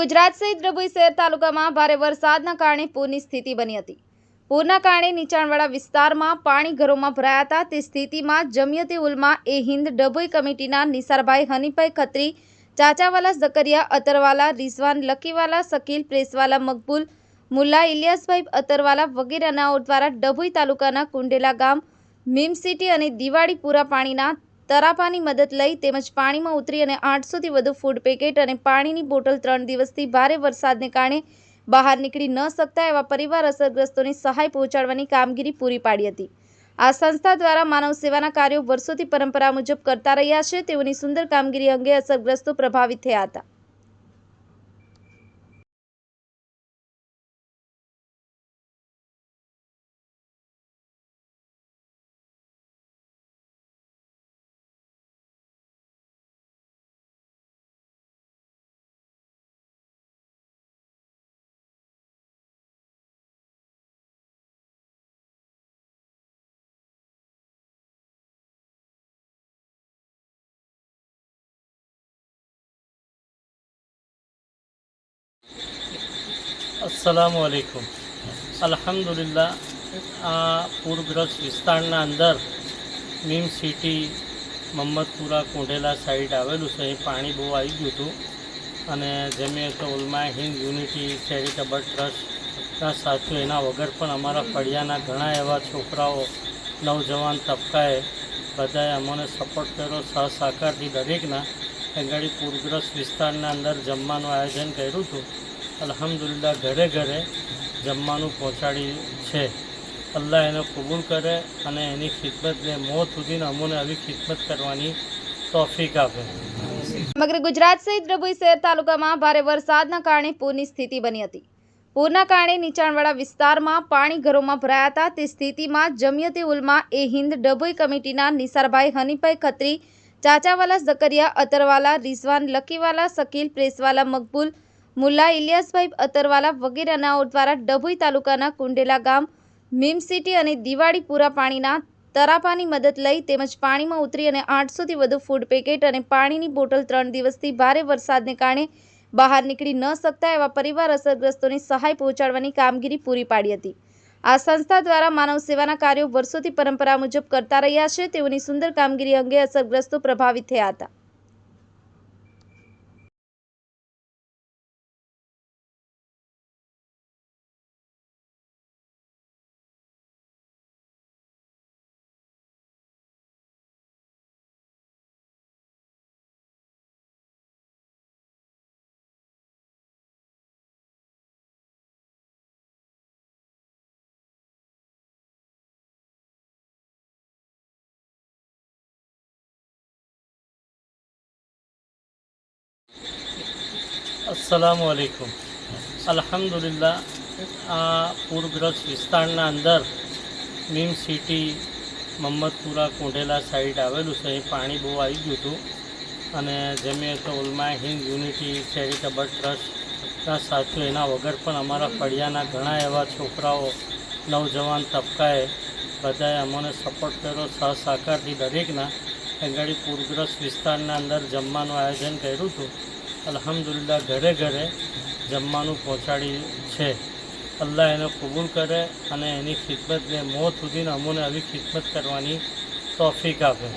ગુજરાત સહિત ડભોઈ શહેર તાલુકામાં ભારે વરસાદના કારણે પૂરની સ્થિતિ બની હતી. પૂરના કારણે નીચાણવાળા વિસ્તારમાં પાણી ઘરોમાં ભરાયા હતા. તે સ્થિતિમાં જમિયતી ઉલમા એ હિન્દ ડભોઈ કમિટીના નિસારભાઈ હનીભાઈ ખત્રી, ચાચાવાલા ઝકરિયા, અતરવાલા રિઝવાન, લકીવાલા શકીલ પ્રેસવાલા મકબૂલ, મુલ્લા ઇલિયાસભાઈ અતરવાલા વગેરેનાઓ દ્વારા ડભોઈ તાલુકાના કુંડેલા ગામ મીમ સિટી અને દિવાળીપુરા પાણીના તરાપાની મદદ લઈ તેમજ પાણીમાં ઉતરી અને આઠસોથી વધુ ફૂડ પેકેટ અને પાણીની બોટલ ત્રણ દિવસથી ભારે વરસાદને કારણે બહાર નીકળી ન શકતા એવા પરિવાર અસરગ્રસ્તોને સહાય પહોંચાડવાની કામગીરી પૂરી પાડી હતી. આ સંસ્થા દ્વારા માનવ સેવાના કાર્યો વર્ષોથી પરંપરા મુજબ કરતા રહ્યા છે. તેઓની સુંદર કામગીરી અંગે અસરગ્રસ્તો પ્રભાવિત થયા હતા. અસલામ વાલેકુમ અલહમદુલિલ્લા આ પૂરગ્રસ્ત વિસ્તારના અંદર meme city Mammadpura Kondhela side આવેલું છે. અહીં પાણી બહુ આવી ગયું હતું. અને જમીયત ઉલમા હિન્દ યુનિટી ચેરિટેબલ ટ્રસ્ટના સાથીઓ, એના વગર પણ અમારા ફળિયાના ઘણા એવા છોકરાઓ, નવજવાન તબકાએ બધાએ અમને સપોર્ટ કર્યો સહસહકારથી દરેકના. આગળ પૂરગ્રસ્ત વિસ્તારના અંદર જમવાનું આયોજન કર્યું હતું. અલ્હમ્દુલિલ્લાહ, ઘરે ઘરે જમવાનું પહોંચાડી છે. અલ્લાહ એને કબૂલ કરે અને એની ખિદમતને મોત સુધીને અમોને આવી ખિદમત કરવાની તોફીક આપે. સમગ્ર ગુજરાત સહિત ડભોઈ શહેર તાલુકામાં ભારે વરસાદના કારણે પૂરની સ્થિતિ બની હતી. પૂરના કારણે નીચાણવાળા વિસ્તારમાં પાણી ઘરોમાં ભરાયા હતા. તે સ્થિતિમાં જમિયતી ઉલમા એ હિન્દ ડભોઈ કમિટીના નિસારભાઈ હનીભાઈ ખત્રી, ચાચાવાલા ઝકરિયા, અતરવાલા, રિઝવાન લકીવાલા શકીલ પ્રેસવાલા મકબૂલ મુલ્લા ઇલિયાસભાઈ અતરવાલા વગેરેનાઓ દ્વારા ડભોઈ તાલુકાના કુંડેલા ગામ, મીમ સિટી અને દિવાળીપુરા પાણીના તરાપાની મદદ લઈ તેમજ પાણીમાં ઉતરી અને આઠસોથી વધુ ફૂડ પેકેટ અને પાણીની બોટલ ત્રણ દિવસથી ભારે વરસાદને કારણે બહાર નીકળી ન શકતા એવા પરિવાર અસરગ્રસ્તોને સહાય પહોંચાડવાની કામગીરી પૂરી પાડી હતી. આ સંસ્થા દ્વારા માનવ સેવાના કાર્યો વર્ષોથી પરંપરા મુજબ કરતા રહ્યા છે, તેઓની સુંદર કામગીરી અંગે અસરગ્રસ્તો પ્રભાવિત થયા હતા. અસલામ વાલેકુમ અલહમદુલિલ્લા આ પૂરગ્રસ્ત વિસ્તારના અંદર meme city Mammadpura, Kondhela side આવેલું છે. અહીં પાણી બહુ આવી ગયું હતું. અને જમિયત ઉલમા હિન્દ યુનિટી ચેરિટેબલ ટ્રસ્ટના સાથીઓ, એના વગર પણ અમારા ફળિયાના ઘણા એવા છોકરાઓ, નવજવાન તબકાએ બધાએ અમને સપોર્ટ કર્યો સહસાકારથી દરેકના. આગળ પૂરગ્રસ્ત વિસ્તારના અંદર જમવાનું આયોજન કર્યું હતું. અલ્હમ્દુલિલ્લાહ, ઘરે ઘરે જમવાનું પહોંચાડ્યું છે. અલ્લાહ એને કબૂલ કરે અને એની ખિદમતને, મોત સુધીને અમોને આવી ખિદમત કરવાની તોફીક આપે.